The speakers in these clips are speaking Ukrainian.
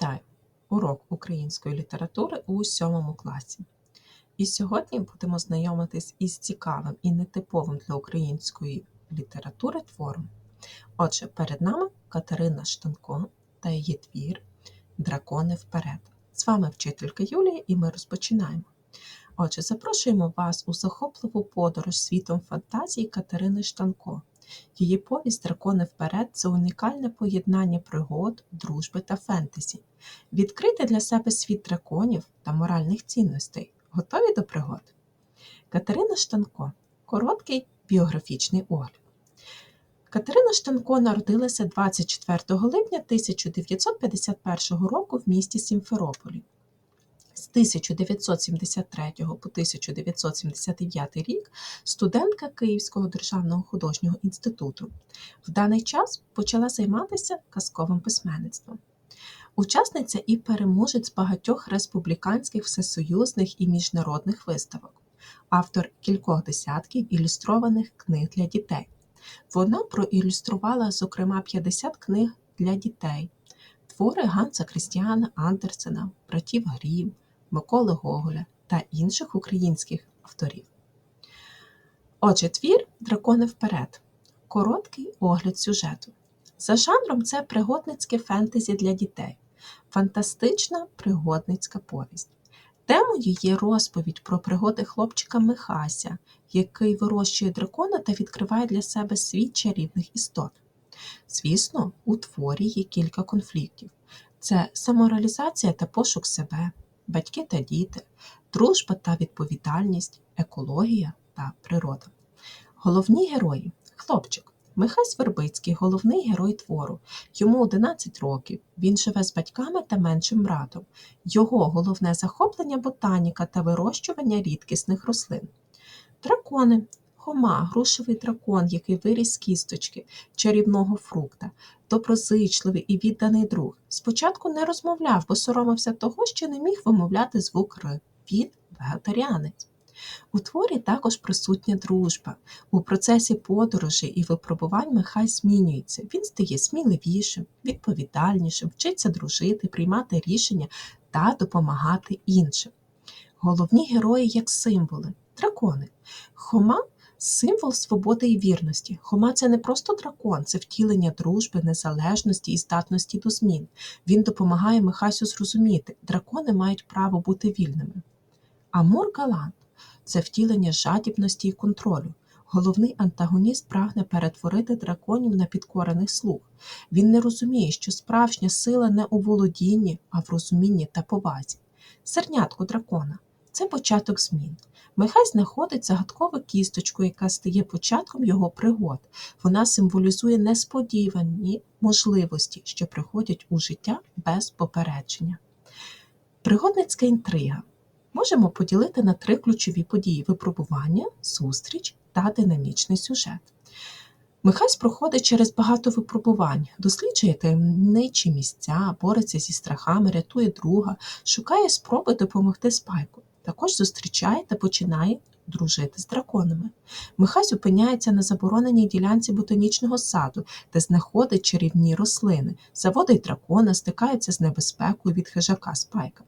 Вітаю! Урок української літератури у сьомому класі. І сьогодні будемо знайомитись із цікавим і нетиповим для української літератури твором. Отже, перед нами Катерина Штанко та її твір Дракони вперед. З вами вчителька Юлія, і ми розпочинаємо. Отже, запрошуємо вас у захопливу подорож світом фантазії Катерини Штанко. Її повість Дракони вперед це унікальне поєднання пригод, дружби та фентезі. Відкрити для себе світ драконів та моральних цінностей. Готові до пригод? Катерина Штанко. Короткий біографічний огляд. Катерина Штанко народилася 24 липня 1951 року в місті Сімферополі. З 1973 по 1979 рік студентка Київського державного художнього інституту. В даний час почала займатися казковим письменництвом. Учасниця і переможець багатьох республіканських всесоюзних і міжнародних виставок, автор кількох десятків ілюстрованих книг для дітей. Вона проілюструвала, зокрема, 50 книг для дітей, твори Ганса Крістіана Андерсена, братів Грім, Миколи Гоголя та інших українських авторів. Отже, твір Дракони вперед. Короткий огляд сюжету. За жанром це пригодницьке фентезі для дітей, фантастична пригодницька повість. Темою є розповідь про пригоди хлопчика Михася, який вирощує дракона та відкриває для себе світ чарівних істот. Звісно, у творі є кілька конфліктів: це самореалізація та пошук себе, батьки та діти, дружба та відповідальність, екологія та природа. Головні герої хлопчик. Михась Вербицький головний герой твору. Йому 11 років. Він живе з батьками та меншим братом. Його головне захоплення ботаніка та вирощування рідкісних рослин. Дракони. Хома, грушевий дракон, який виріс кісточки, чарівного фрукта, доброзичливий і відданий друг. Спочатку не розмовляв, бо соромився того, що не міг вимовляти звук Р. Він вегетаріанець. У творі також присутня дружба. У процесі подорожей і випробувань Михай змінюється. Він стає сміливішим, відповідальнішим, вчиться дружити, приймати рішення та допомагати іншим. Головні герої як символи дракони. Хома символ свободи і вірності. Хома це не просто дракон, це втілення дружби, незалежності і здатності до змін. Він допомагає Михасю зрозуміти, дракони мають право бути вільними. Амур Галант це втілення жадібності і контролю. Головний антагоніст прагне перетворити драконів на підкорених слуг. Він не розуміє, що справжня сила не у володінні, а в розумінні та повазі. Сернятко дракона це початок змін. Михай знаходить загадкову кісточку, яка стає початком його пригод. Вона символізує несподівані можливості, що приходять у життя без попередження. Пригодницька інтрига можемо поділити на три ключові події: випробування, зустріч та динамічний сюжет. Михась проходить через багато випробувань, досліджує таємничі місця, бореться зі страхами, рятує друга, шукає спроби допомогти спайку. Також зустрічає та починає дружити з драконами. Михась опиняється на забороненій ділянці ботанічного саду, де знаходить чарівні рослини, заводить дракона, стикається з небезпекою від хижака спайка.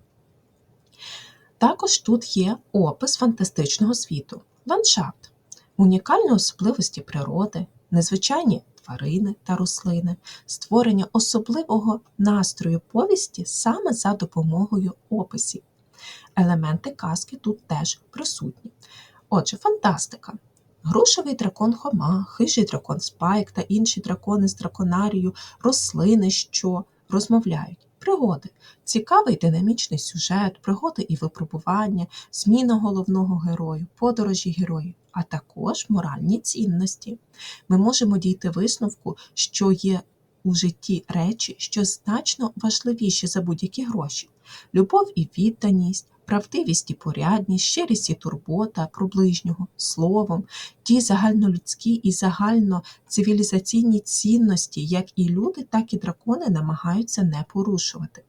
Також тут є опис фантастичного світу, ландшафт, унікальні особливості природи, незвичайні тварини та рослини, створення особливого настрою повісті саме за допомогою описів. Елементи казки тут теж присутні. Отже, фантастика. Грушевий дракон Хома, хижий дракон Спайк та інші дракони з драконарію, рослини, що розмовляють. Пригоди, цікавий динамічний сюжет, пригоди і випробування, зміна головного герою, подорожі героїв, а також моральні цінності. Ми можемо дійти висновку, що є у житті речі, що значно важливіші за будь-які гроші: любов і відданість, правдивість і порядність, щирість і турбота про ближнього, словом, ті загальнолюдські і загальноцивілізаційні цінності, як і люди, так і дракони намагаються не порушувати.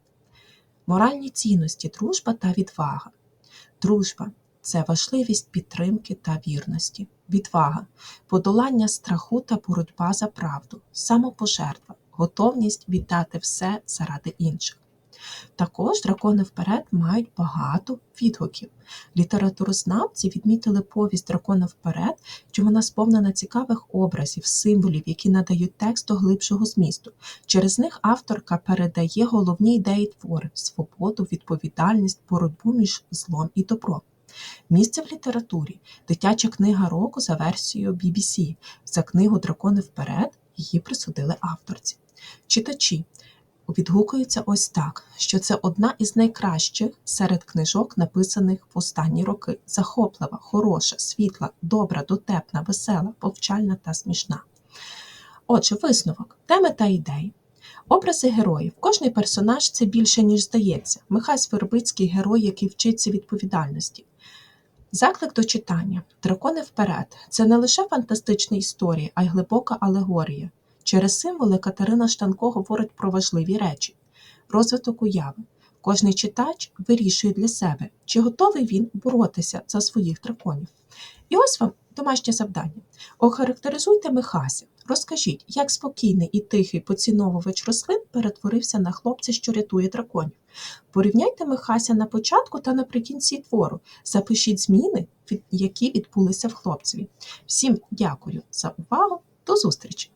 Моральні цінності, дружба та відвага. Дружба це важливість підтримки та вірності, відвага, подолання страху та боротьба за правду, самопожертва, готовність віддати все заради інших. Також дракони вперед мають багато відгуків. Літературознавці відмітили повість дракона вперед, що вона сповнена цікавих образів, символів, які надають тексту глибшого змісту. Через них авторка передає головні ідеї твору свободу, відповідальність, боротьбу між злом і добром. Місце в літературі дитяча книга року за версією BBC. За книгу Дракони вперед її присудили авторці. Читачі відгукуються ось так, що це одна із найкращих серед книжок, написаних в останні роки. Захоплива, хороша, світла, добра, дотепна, весела, повчальна та смішна. Отже, висновок, теми та ідеї. Образи героїв. Кожний персонаж це більше, ніж здається. Михась Вербицький герой, який вчиться відповідальності. Заклик до читання. Дракони вперед. Це не лише фантастичні історії, а й глибока алегорія. Через символи Катерина Штанко говорить про важливі речі. Розвиток уяви. Кожний читач вирішує для себе, чи готовий він боротися за своїх драконів. І ось вам домашнє завдання. Охарактеризуйте Михася. Розкажіть, як спокійний і тихий поціновувач рослин перетворився на хлопця, що рятує драконів. Порівняйте Михася на початку та наприкінці твору. Запишіть зміни, які відбулися в хлопцеві. Всім дякую за увагу. До зустрічі!